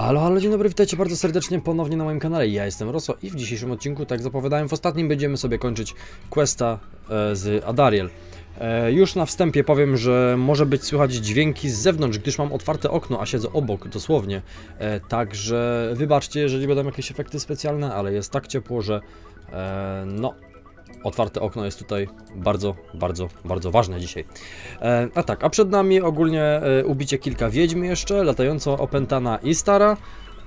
Halo, halo, dzień dobry, witajcie bardzo serdecznie ponownie na moim kanale. Ja jestem Roso i w dzisiejszym odcinku, tak zapowiadałem, w ostatnim będziemy sobie kończyć questa e, z Adariel. E, już na wstępie powiem, że może być słychać dźwięki z zewnątrz, gdyż mam otwarte okno, a siedzę obok dosłownie. E, także wybaczcie, jeżeli będą jakieś efekty specjalne, ale jest tak ciepło, że e, no, otwarte okno jest tutaj bardzo, bardzo, bardzo ważne dzisiaj. E, a tak, a przed nami ogólnie e, ubicie kilka wiedźm jeszcze, latająco opętana i stara,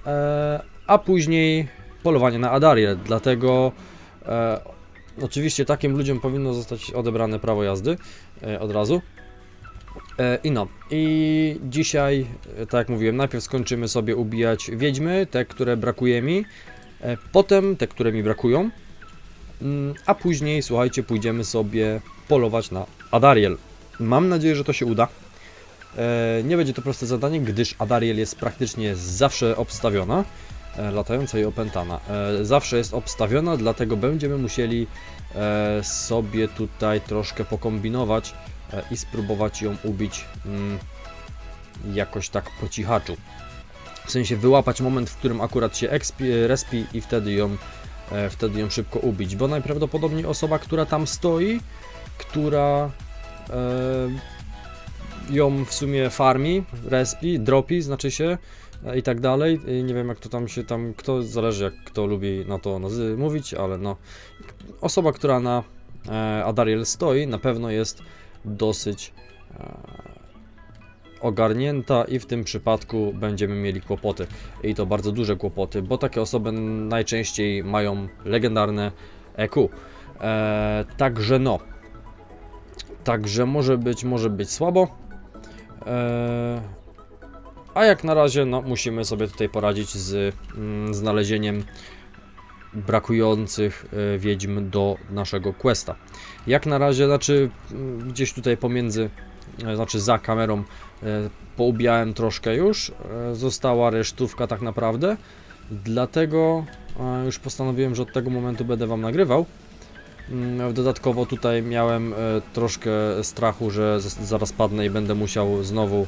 e, a później polowanie na Adariel, dlatego e, oczywiście takim ludziom powinno zostać odebrane prawo jazdy e, od razu. E, I no, i dzisiaj, e, tak jak mówiłem, najpierw skończymy sobie ubijać wiedźmy, te, które brakuje mi, e, potem te, które mi brakują, a później, słuchajcie, pójdziemy sobie polować na Adariel. Mam nadzieję, że to się uda. E, nie będzie to proste zadanie, gdyż Adariel jest praktycznie zawsze obstawiona, e, latająca i opętana. E, zawsze jest obstawiona, dlatego będziemy musieli sobie tutaj troszkę pokombinować i spróbować ją ubić mm, jakoś tak po cichaczu. W sensie wyłapać moment, w którym akurat się expi, respi i wtedy ją wtedy ją szybko ubić, bo najprawdopodobniej osoba, która tam stoi, która e, ją w sumie farmi, respi, dropi, znaczy się e, i tak dalej. I nie wiem jak to tam się tam, kto, zależy jak kto lubi na to nazy- mówić, ale no osoba, która na e, Adariel stoi, na pewno jest dosyć e, ogarnięta i w tym przypadku będziemy mieli kłopoty. I to bardzo duże kłopoty, bo takie osoby najczęściej mają legendarne EQ. E, także no. Także może być, może być słabo. E, a jak na razie, no musimy sobie tutaj poradzić z mm, znalezieniem brakujących e, wiedźm do naszego questa. Jak na razie, znaczy mm, gdzieś tutaj pomiędzy, e, znaczy za kamerą poubijałem troszkę już, e, została resztówka tak naprawdę, dlatego e, już postanowiłem, że od tego momentu będę Wam nagrywał. Mm, Dodatkowo tutaj miałem e, troszkę strachu, że zaraz padnę i będę musiał znowu,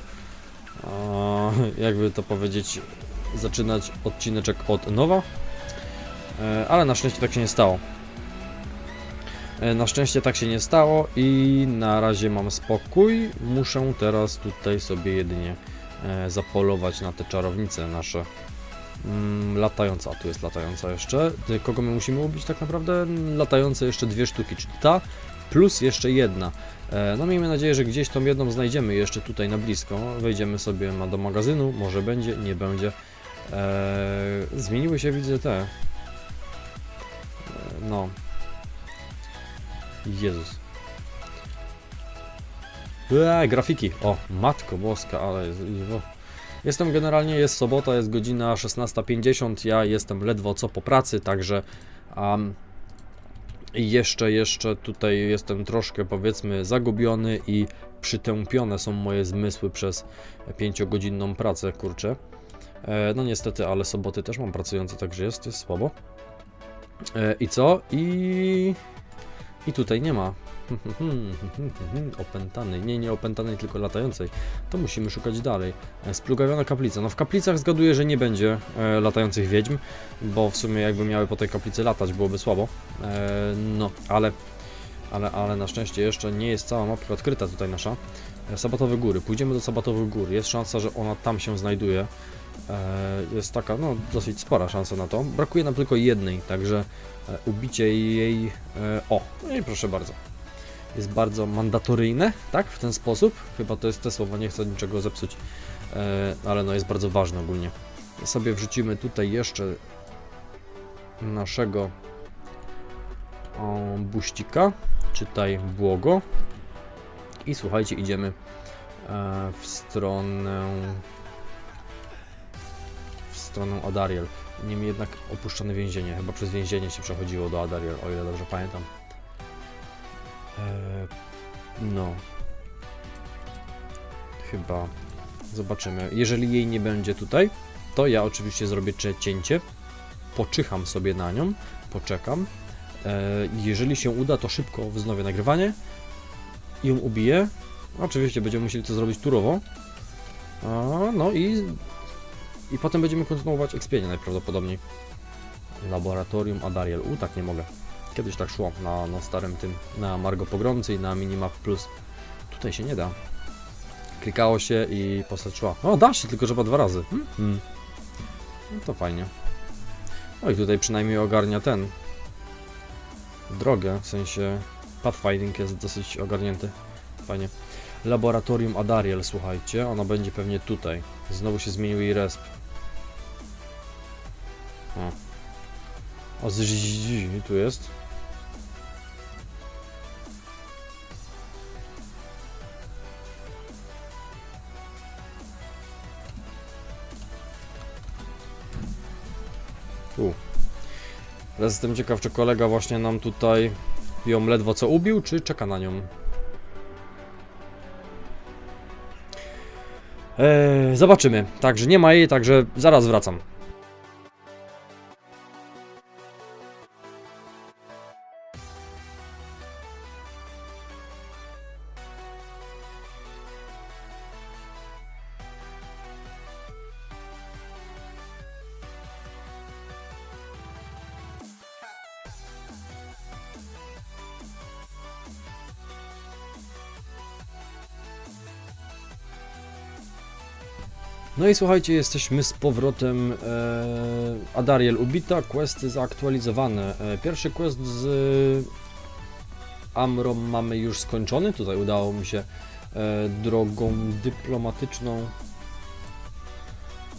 e, jakby to powiedzieć, zaczynać odcineczek od nowa, E, ale na szczęście tak się nie stało. E, Na szczęście tak się nie stało i na razie mam spokój. Muszę teraz tutaj sobie jedynie e, zapolować na te czarownice nasze. Mm, latająca, tu jest latająca jeszcze. Kogo my musimy ubić tak naprawdę? Latające jeszcze dwie sztuki, czyli ta plus jeszcze jedna. E, No miejmy nadzieję, że gdzieś tą jedną znajdziemy jeszcze tutaj na blisko. Wejdziemy sobie do magazynu, może będzie, nie będzie. Zmieniły się widzę te. No. Jezus. Eee, grafiki. O, matko boska, ale. Jestem generalnie, jest sobota, jest godzina 16.50, ja jestem ledwo co po pracy, także um, jeszcze, jeszcze tutaj jestem troszkę powiedzmy zagubiony i przytępione są moje zmysły przez 5-godzinną pracę, kurczę. E, no niestety, ale soboty też mam pracujące, także jest, jest słabo. E, I co? I... I tutaj nie ma. Opętanej. Nie, nie opętanej, tylko latającej. To musimy szukać dalej. E, Splugawiona kaplica. No w kaplicach zgaduję, że nie będzie e, latających wiedźm, bo w sumie jakby miały po tej kaplicy latać, byłoby słabo. E, no, ale... Ale, ale na szczęście jeszcze nie jest cała mapka odkryta tutaj nasza. E, Sabatowe góry. Pójdziemy do Sabatowych gór. Jest szansa, że ona tam się znajduje. E, jest taka, no, dosyć spora szansa na to. Brakuje nam tylko jednej, także e, ubicie jej. E, o, no i proszę bardzo. Jest bardzo mandatoryjne, tak? W ten sposób. Chyba to jest te słowo, nie chcę niczego zepsuć, ale no jest bardzo ważne ogólnie. Sobie wrzucimy tutaj jeszcze naszego buścika, czytaj błogo. I słuchajcie, idziemy w stronę w stronę Adariel. Niemniej jednak opuszczone więzienie. Chyba przez więzienie się przechodziło do Adariel, o ile dobrze pamiętam. Eee, no. Chyba. Zobaczymy. Jeżeli jej nie będzie tutaj, to ja oczywiście zrobię cięcie. Poczycham sobie na nią. Poczekam. Eee, jeżeli się uda, to szybko wznowię nagrywanie. I ją ubiję. Oczywiście będziemy musieli to zrobić turowo. A, no i I potem będziemy kontynuować ekspienie najprawdopodobniej. Laboratorium Adariel. U, tak nie mogę. Kiedyś tak szło na, na starym tym, na Margo Pogromcy i na Minimap Plus. Tutaj się nie da. Klikało się i postać szła. O, da się, tylko trzeba dwa razy. Hmm. Hmm. No to fajnie. No i tutaj przynajmniej ogarnia ten. Drogę, w sensie pathfinding jest dosyć ogarnięty. Fajnie. Laboratorium Adariel, słuchajcie, ona będzie pewnie tutaj. Znowu się zmienił jej resp. O. Tu jest. Tu. Teraz jestem ciekaw, czy kolega właśnie nam tutaj ją ledwo co ubił, czy czeka na nią. Eee, zobaczymy. Także nie ma jej, także zaraz wracam. No i słuchajcie, jesteśmy z powrotem. E, Adariel ubita, questy zaktualizowane. E, pierwszy quest z Amrom mamy już skończony. Tutaj udało mi się e, drogą dyplomatyczną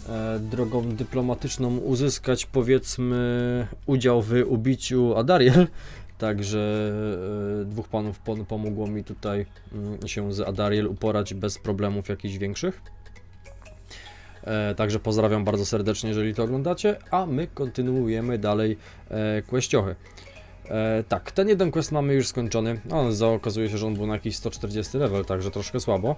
e, drogą dyplomatyczną uzyskać powiedzmy udział w ubiciu Adariel. Także e, dwóch panów pom- pomogło mi tutaj mm, się z Adariel uporać bez problemów jakichś większych. E, także pozdrawiam bardzo serdecznie, jeżeli to oglądacie, a my kontynuujemy dalej e, questiochy. E, tak, ten jeden quest mamy już skończony. No, za- okazuje się, że on był na jakiś 140 level, także troszkę słabo.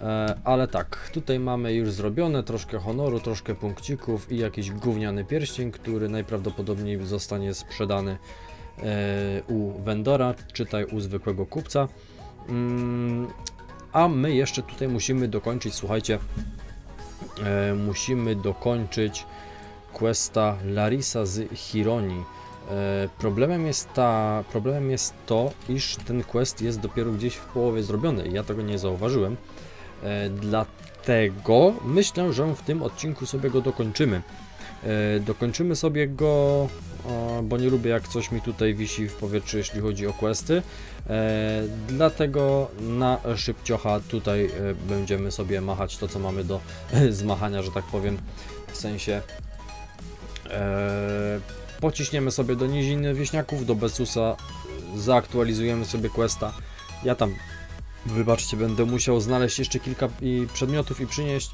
E, ale tak, tutaj mamy już zrobione troszkę honoru, troszkę punkcików i jakiś gówniany pierścień, który najprawdopodobniej zostanie sprzedany e, u vendora, czytaj u zwykłego kupca. Mm, a my jeszcze tutaj musimy dokończyć, słuchajcie, e, musimy dokończyć questa Larisa z Hironi. E, problemem, jest ta, problemem jest to, iż ten quest jest dopiero gdzieś w połowie zrobiony ja tego nie zauważyłem. E, dlatego myślę, że w tym odcinku sobie go dokończymy. E, dokończymy sobie go, bo nie lubię jak coś mi tutaj wisi w powietrzu, jeśli chodzi o questy. E, dlatego na szybciocha tutaj e, będziemy sobie machać to, co mamy do zmachania, że tak powiem. W sensie e, pociśniemy sobie do niziny wieśniaków, do Besusa, zaaktualizujemy sobie questa. Ja tam, wybaczcie, będę musiał znaleźć jeszcze kilka przedmiotów i przynieść.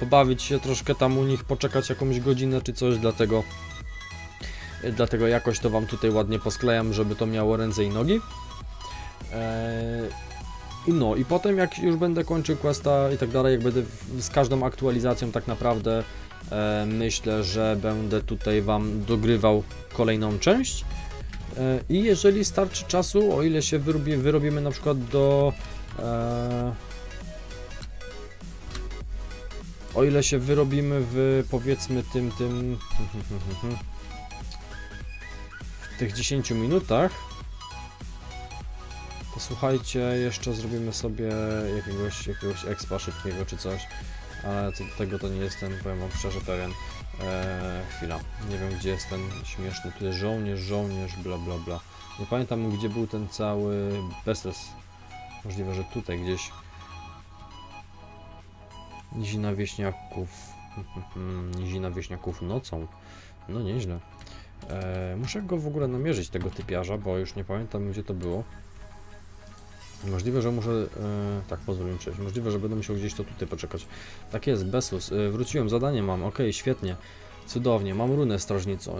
Pobawić się troszkę tam u nich, poczekać jakąś godzinę czy coś, dlatego dlatego jakoś to Wam tutaj ładnie posklejam, żeby to miało ręce i nogi. I no, i potem jak już będę kończył questa i tak dalej, jak będę z każdą aktualizacją tak naprawdę e, myślę, że będę tutaj Wam dogrywał kolejną część. E, I jeżeli starczy czasu, o ile się wyrobi, wyrobimy na przykład do... E, o ile się wyrobimy w powiedzmy tym, tym... tych 10 minutach, to słuchajcie, jeszcze zrobimy sobie jakiegoś, jakiegoś expa szybkiego czy coś, ale co do tego to nie jestem, powiem wam szczerze, pewien. Eee, chwila, nie wiem gdzie jest ten śmieszny, tu jest żołnierz, żołnierz, bla bla bla. Nie pamiętam gdzie był ten cały bezes. Możliwe, że tutaj gdzieś. Nizina wieśniaków. Nizina wieśniaków nocą. No nieźle. Eee, muszę go w ogóle namierzyć, tego typiarza, bo już nie pamiętam gdzie to było. Możliwe, że muszę. E, tak, pozwól mi przejść. Możliwe, że będę musiał gdzieś to tutaj poczekać. Tak jest, Besus. E, wróciłem, zadanie mam. Ok, świetnie. Cudownie, mam runę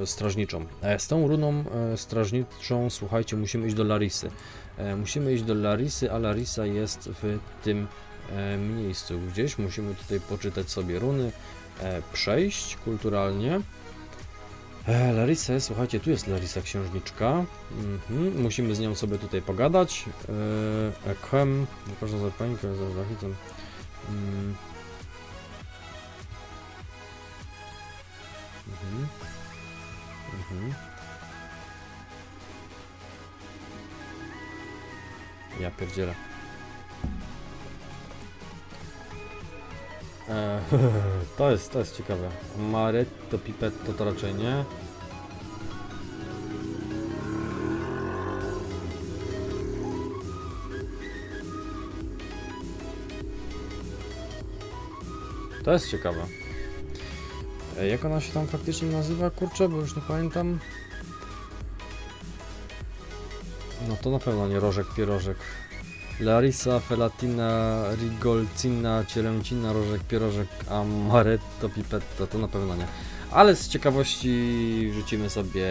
strażniczą. E, z tą runą e, strażniczą, słuchajcie, musimy iść do Larisy. E, musimy iść do Larisy, a Larisa jest w tym e, miejscu gdzieś. Musimy tutaj poczytać sobie runy, e, przejść kulturalnie. E, Larisa, słuchajcie, tu jest Larisa księżniczka. Mhm, musimy z nią sobie tutaj pogadać. E, Ekem, proszę za pańkę, za. Mm. Mhm. Mhm. Ja pierdzielę. E, to jest, to jest ciekawe. Maretto Pipetto to raczej nie. To jest ciekawe. E, Jak ona się tam faktycznie nazywa? Kurczę, bo już nie pamiętam. No to na pewno nie rożek, pierożek. Larissa, Felatina, Rigolcina, Cielęcina, rożek, pierożek, Amaretto, Pipetto, to na pewno nie. Ale z ciekawości wrzucimy sobie...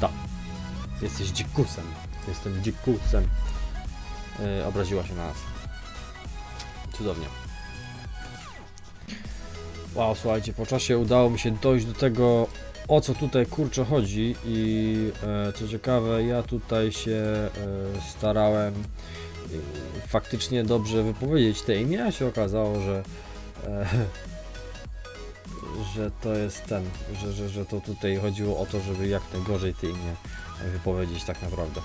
To. Jesteś dzikusem. Jestem dzikusem. Yy, obraziła się na nas. Cudownie. Wow, słuchajcie, po czasie udało mi się dojść do tego, o co tutaj kurczę chodzi i e, co ciekawe, ja tutaj się e, starałem e, faktycznie dobrze wypowiedzieć te imię, a się okazało, że że to jest ten, że, że, że to tutaj chodziło o to, żeby jak najgorzej te imię wypowiedzieć tak naprawdę.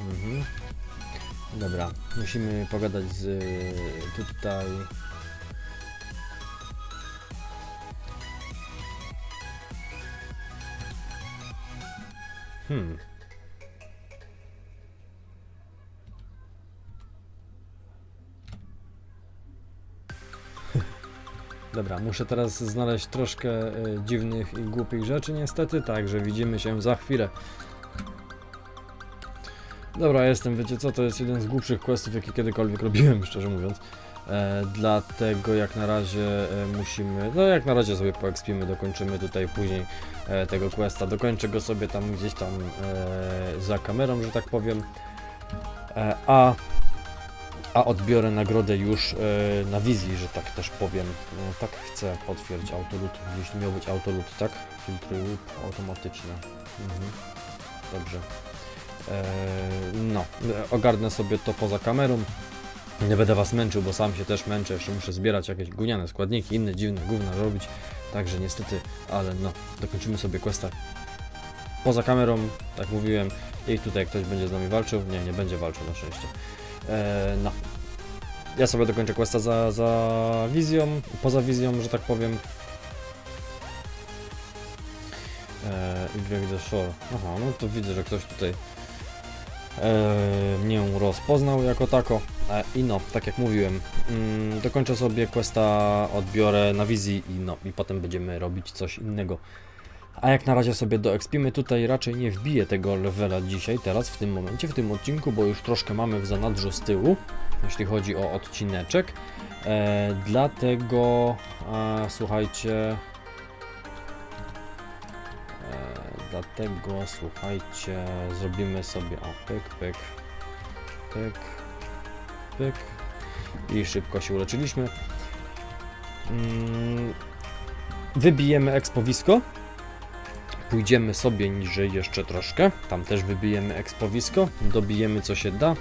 Mhm. Dobra, musimy pogadać z tutaj. Hmm. Dobra, muszę teraz znaleźć troszkę y, dziwnych i głupich rzeczy niestety, także widzimy się za chwilę. Dobra, jestem, wiecie co, to jest jeden z głupszych questów, jakie kiedykolwiek robiłem, szczerze mówiąc. E, dlatego jak na razie e, musimy, no jak na razie sobie poekspimy, dokończymy tutaj później e, tego questa. Dokończę go sobie tam gdzieś tam za kamerą, że tak powiem. A, a odbiorę nagrodę już na wizji, że tak też powiem. Tak chcę potwierdzić autolut, jeśli miał być autolut, tak? Filtry łup automatyczne. Mhm. Dobrze. No, ogarnę sobie to poza kamerą. Nie będę was męczył, bo sam się też męczę. Jeszcze muszę zbierać jakieś guniane składniki, inne dziwne gówna robić. Także niestety, ale no, dokończymy sobie questa poza kamerą, tak mówiłem. I tutaj ktoś będzie z nami walczył. Nie, nie będzie walczył na szczęście. Eee, no. Ja sobie dokończę questa za, za wizją, poza wizją, że tak powiem. Eee, Y the Shore. Aha, no to widzę, że ktoś tutaj mnie rozpoznał jako tako. E, I no, tak jak mówiłem, mm, dokończę sobie questa, odbiorę na wizji i no, i potem będziemy robić coś innego. A jak na razie sobie doekspimy, tutaj raczej nie wbiję tego levela dzisiaj, teraz, w tym momencie, w tym odcinku, bo już troszkę mamy w zanadrzu z tyłu, jeśli chodzi o odcineczek. E, dlatego, e, słuchajcie, dlatego słuchajcie, zrobimy sobie o pyk, pyk, pyk, pyk i szybko się uleczyliśmy. Mm, Wybijemy ekspowisko. Pójdziemy sobie niżej jeszcze troszkę. Tam też wybijemy ekspowisko. Dobijemy co się da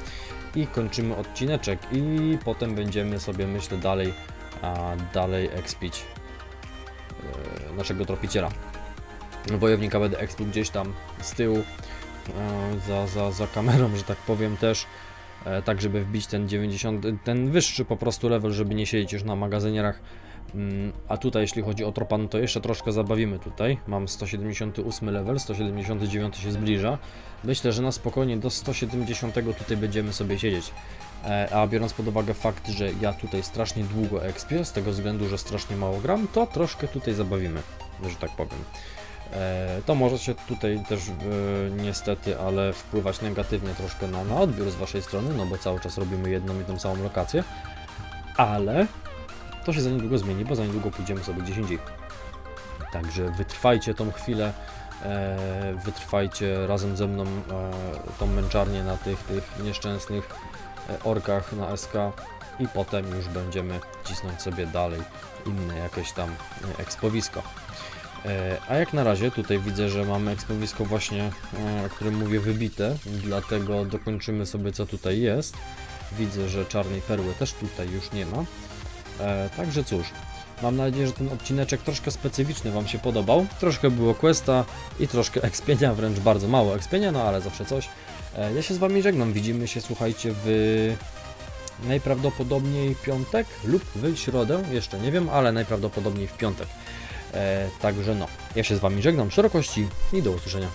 i kończymy odcineczek. I potem będziemy sobie myślę dalej, a dalej expić e, naszego tropiciela wojownika będę expił gdzieś tam z tyłu e, za, za, za kamerą, że tak powiem też e, tak żeby wbić ten 90, ten wyższy po prostu level, żeby nie siedzieć już na magazynierach. Mm, a tutaj jeśli chodzi o tropan to jeszcze troszkę zabawimy tutaj. Mam 178 level, 179 się zbliża. Myślę, że na spokojnie do 170 tutaj będziemy sobie siedzieć. E, a biorąc pod uwagę fakt, że ja tutaj strasznie długo expię, z tego względu, że strasznie mało gram, to troszkę tutaj zabawimy, że tak powiem. E, to może się tutaj też e, niestety, ale wpływać negatywnie troszkę na, na odbiór z Waszej strony, no bo cały czas robimy jedną i tą samą lokację, ale to się za niedługo zmieni, bo za niedługo pójdziemy sobie gdzieś indziej. Także wytrwajcie tą chwilę, e, wytrwajcie razem ze mną tą męczarnię na tych, tych nieszczęsnych orkach na SK i potem już będziemy cisnąć sobie dalej inne jakieś tam ekspowisko. E, A jak na razie tutaj widzę, że mamy ekspowisko właśnie, e, o którym mówię, wybite, dlatego dokończymy sobie co tutaj jest. Widzę, że czarnej perły też tutaj już nie ma. E, Także cóż, Mam nadzieję, że ten odcineczek troszkę specyficzny Wam się podobał. Troszkę było questa i troszkę expienia, wręcz bardzo mało expienia, no ale zawsze coś. Ja się z Wami żegnam. Widzimy się, słuchajcie, w najprawdopodobniej piątek lub w środę, jeszcze nie wiem, ale najprawdopodobniej w piątek. E, także no, ja się z Wami żegnam, szerokości i do usłyszenia.